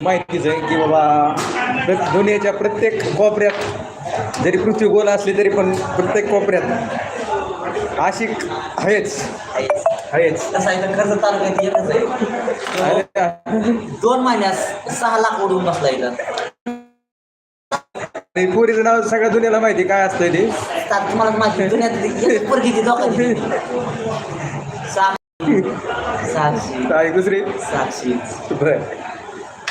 माहितीच आहे की बाबा दुनियेच्या प्रत्येक कोपऱ्यात जरी पृथ्वी गोल असली तरी पण प्रत्येक कोपऱ्यात आशिक आहेच. आहेच. कर्ज तालुक्यात एकच आहे. आणि दोन महिन्यात सहा लाख उडून बसला इथं. पोरीचं नाव सगळ्या दुनियाला माहिती काय असतंय ते? तुम्हाला माहिती दुनियात साक्षी. साक्षी दुसरी? साक्षी. बरं.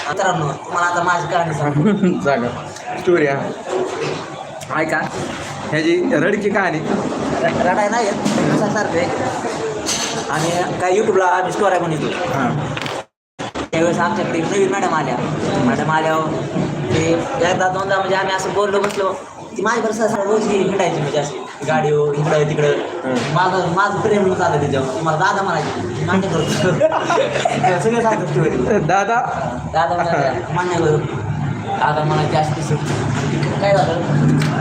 मित्रांनो तुम्हाला आता माझी कहाणी सांगा. स्टोरी हा. ऐका. ह्याची रडकी कहाणी. रडाय नाही येत कसं सारखं आहे. आणि काय यूट्यूबला आम्ही स्टोऱ्या हां. त्यावेळेस आमच्याकडे नवीन मॅडम आल्या. मॅडम आल्यावर ते एकदा दोनदा म्हणजे आम्ही असं बोललो बसलो. ती माझी बरं असं रोज ही हिंडायची म्हणजे अशी. गाडीवर इकडं तिकडं. माझं माझं प्रेम झालं त्याच्यावर ती मला दादा म्हणायची मान्य करतो सगळे सांगतो दादा? दादा म्हणायचे, मान्य करू. दादा मला जास्त सुट. काय झालं?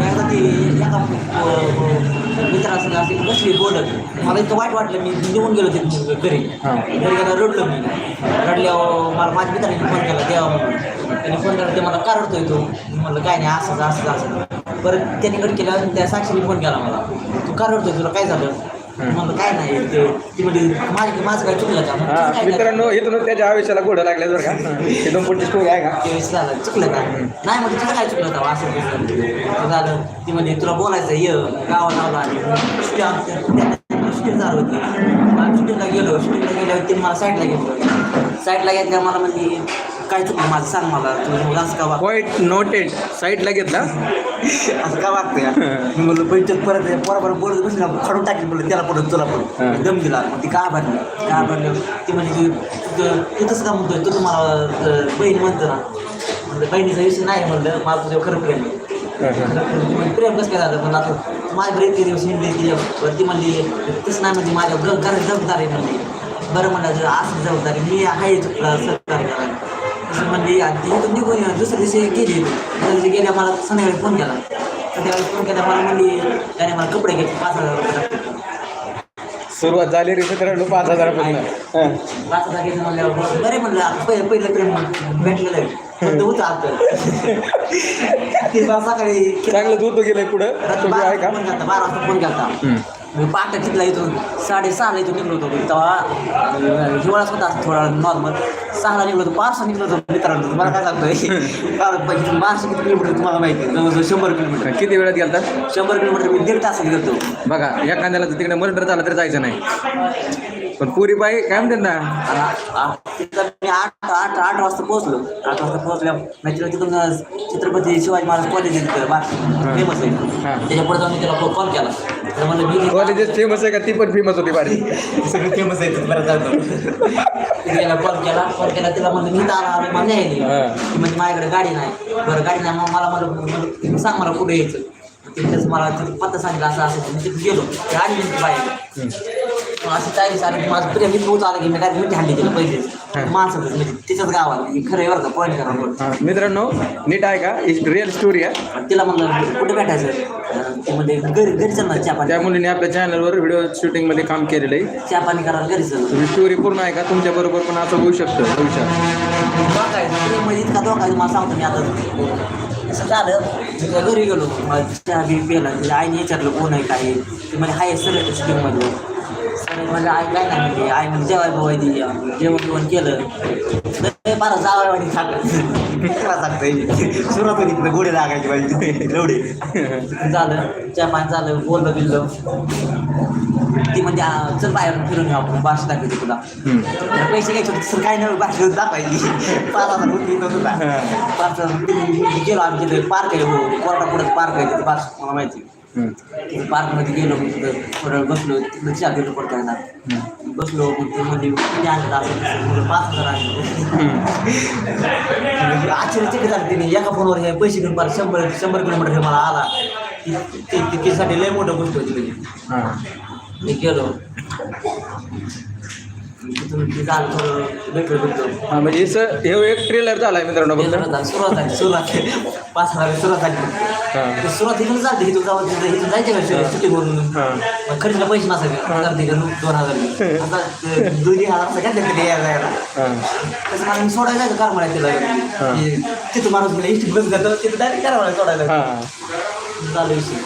एकदा ती एका मित्रासंग अशी बसली बोलत. मला इतकं वाईट वाटलं मी निघून गेलो ते घरी. हां. घरी गेला रडलो मी. रडल्यावर मला माझ्या मित्राने फोन केला देवा म्हणून. त्याने फोन केला ते मला का रडतोय तू. म्हणलं काय नाही असंच असंच असं परत त्याने कट केला त्या साक्षीने फोन केला मला. तू का रडतोय? तुला काय झालं? म्हणलं काय नाही ते ती म्हणजे माझं माझं काय चुकलं का? हा "तुझं काय झालं?" मित्रांनो इथून त्याच्या आयुष्याला घोडं लागल्या बरं का. दोन पुढची स्टोरी आहे का? त्यावेळेस झालं. चुकलं का? नाही म्हणजे तुला काय चुकलं का असं ते झालं. ती म्हणजे तुला बोलायचं ये गावात आलो आणि शूटिंग झालं होती. आम्ही शूटिंगला गेलो शूटिंगला गेल्यावर तिने मला साईडला घेतलं साईडला घेतल्या मला म्हणजे काय चुकलं माझं सांग मला तू असं का वाग पॉईंट नोटेड साईडला घेतला. असं का वागतं या मी म्हणलं पंचायत परत बरोबर बोलत बसली ना खडून टाकली म्हणलं त्याला पडत तुला हां. पडत दम दिला. मग ती का भरली? का भरली? ती म्हणजे तू तू तसं का म्हणतोय? तू तुम्हाला अं, बहीण म्हणतो ना. म्हणलं बहिणीचा विषय नाही म्हणलं मला तुझ्या खरं प्रेम आहे. प्रेम कसं काय झालं? पण आता माझ्या बरं इतके दिवस हिंडली ती म्हणली तसं नाही म्हणजे माझ्या घर जबाबदारी म्हणली. बरं म्हणलं जर असं जबाबदारी मी आहे तुला सहकार्य करायला. असं म्हणली आणि ती इथून निघून. दुसऱ्या दिवशी गेली दुसऱ्या दिवशी गेल्या मला संध्याकाळी फोन केला संध्याकाळी फोन केला मला म्हणली त्याने मला कपडे घेतले पाच हजार रुपये. सुरुवात झाली रे मित्रांनो पाच हजारापासून हां. पाच हजार घेतले म्हणल्यावर बरे म्हणलं पहिलं पहिलं प्रेम भेटलेलं आहे सकाळी चांगलं दूध गेलंय पुढं बारा आहे का बारा वाजता फोन हम्म. मी पहाटे कितला इथून साडेसहाला इथून निघलो होतो तेव्हा हिवाळाच होता थोडा नॉर्मल सहाला निघलो होतो पाचसा निघलो होतो मित्रांनो. मला काय सांगतोय? इथून बारशे किती किलोमीटर तुम्हाला माहिती आहे? जवळजवळ शंभर किलोमीटर. किती वेळात गेलता? शंभर किलोमीटर मी दीड तासात गेलो बघा एखाद्याला तर तिकडे मर्डर झाला तर जायचं नाही. पण पुरी बाई काय म्हणते ना? मी आठ आठ आठ वाजता पोहोचलो. आठ वाजता पोहोचल्या म्हणजे तिथून छत्रपती शिवाजी महाराज कॉलेज फेमस आहे. त्याच्या पुढे जाऊन मी त्याला कॉल केला. तर कॉलेजेस फेमस आहे का? ती पण फेमस होती बारी सगळं फेमस आहे तिथं बरं जातो तिला कॉल केला कॉल केला तिला म्हणलं मी दारा आलो मला न्यायली हां. ती म्हणजे माझ्याकडे गाडी नाही. बरं गाडी नाही मग मला मला सांग मला कुठे यायचं. तिथेच मला पत्ता सांगितलं असं असं. मी तिथे गेलो. मी बाहेर. मग असं चाळीस आलं की माझं प्रेम इथं आलं की मी काय मिठी हाणली तिला पहिले माणसातच म्हणजे तिच्याच गावाला. हे खरं बरं का पॉईंट करा. हां, मित्रांनो नीट आहे का? रिअल स्टोरी आहे. तिला म्हणलं कुठे भेटायचं? ती म्हणजे घरी घरी चल ना चहा पाणी त्या मुलीने आपल्या चॅनलवर व्हिडिओ शूटिंगमध्ये काम केलेलं आहे. चहा पाणी करायला घरी चल. तुम्ही स्टोरी पूर्ण आहे का? तुमच्या बरोबर पण असं होऊ शकतं भविष्यात. प्रेम म्हणजे इतका धोका आहे मला सांगतो मी आता. असं झालं मी त्या घरी गेलो. मला चहा बी त्याच्या आईने विचारलं कोण आहे काय आहे. ते म्हणजे हाय सर स्कीममध्ये म्हणजे आई काय म्हणजे आई म्हणजे जेवाय बवाय दिली जेवण बिवण केलं. बारा जावाय वाणी सांगत सुरुवात होती तिथं गोडे लागायचे पाहिजे एवढे. झालं चहा पाणी झालं बोललं बिललं. ती म्हणजे चल बाहेर फिरून आपण बारशे दाखवते तुला. पैसे घ्यायचे होते सर काय नाही बाहेर दाखवायची पाच हजार होती तुला पाच हजार गेलो आम्ही पार्क आहे कोर्टा पुढे पार्क आहे तिथे पार्क मला माहिती पार्कमध्ये गेलो तिथं थोडं बसलो तिथं चहा गेलो पडता येणार बसलो मग ते म्हणजे किती आणलं असं पाच हजार आणले म्हणजे आश्चर्यचकित झालं तिने. एका फोनवर हे पैसे घेऊन पार शंभर शंभर किलोमीटर हे मला आला. ती- ती तिकीटसाठी लय मोठं गोष्ट होती म्हणजे. मी गेलो. तिथून ते झालं थोडं भेटलो भेटलो हा म्हणजे हिचं- हे एक ट्रेलर झालाय मित्रांनो ते फक्त. सुरुवात झाली सुरुवात झाली. सुरुवात पाच हजार सुरुवात झाली. हा. ते सुरुवात इथून चालते इथून जावं तिथं इथून जायचे का सुट्टी करून हा. मग खर्चला पैसे नसायचे हजार दोन हजार. आता ते दोन्ही हजार असं घेतले यायला जायला हा. तसं मला मी सोडायला जायचं कार मला तिला की तिथं माणूस गेला इष्ट बस जातो तिथं डायरेक्ट कार मला सोडायला हा. झालं विषय.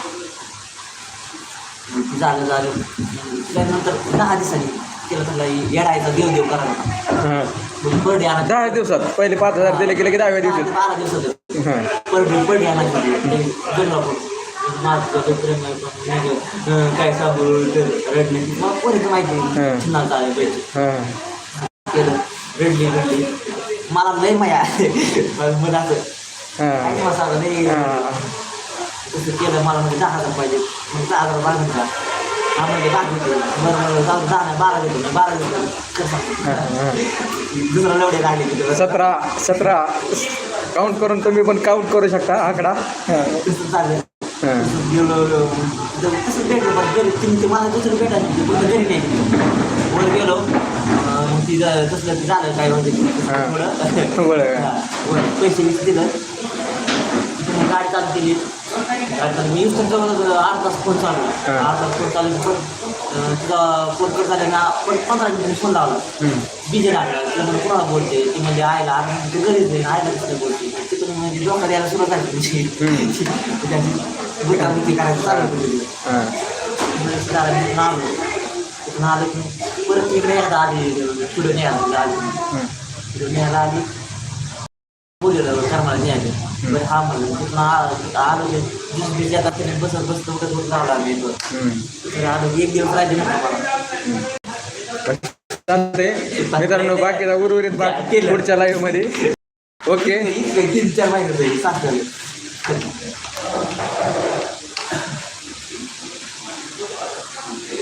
झालं झालं. त्यानंतर दहा दिवसांनी. केलं त्याला येडायचा देव देव करायला. हा. मग पर डे आणा दहा दिवसात. पहिले पाच हजार दिले गेले की दहाव्या दिवशी बारा दिवसात. हा. पर डे पर डे आणा दोन माझं प्रेम आहे पण नाही गं. अं, काय रडली मग माहिती चालेल पाहिजे केलं. रडली रडली. मला लय माया. मग मला असं नाही. तसं केलं मला म्हणजे दहा हजार पाहिजे. मग दहा हजार सतरा सतरा. काउंट करून तुम्ही पण काउंट करू शकता आकडा. वर गेलो ती तसलं ते झालं काय म्हणजे पैसे दिलं गाडी चालू केली मी इन्स्टंट जवळ आठ तास फोन चालू. आठ तास फोन चालू तुझा फोन कट झाला ना पण पंधरा मिनिट फोन लावला. बिझी लागला तिला म्हणजे कोणाला बोलते? ती म्हणजे आईला आता तू घरीच आहे आईला कसं बोलते? तिथून म्हणजे डोक्यात यायला सुरुवात झाली तुमची. गुंतागुंती करायचं चालू केली. हा. तिथून आलो. की परत इकडे एकदा आली पुढे न्यायला आली. पुढे न्यायला आली. बोललेलं कर्माला न्यायला बरं हा म्हणलं आ- आलो बसत बसत आम्ही इथं. तर आलो एक दिवस राहिले ना मित्रांनो बाकीचा उर्वरित भाग पुढच्या लाईव्हमध्ये. ओके. इतकं तीन चार महिने सात झाले.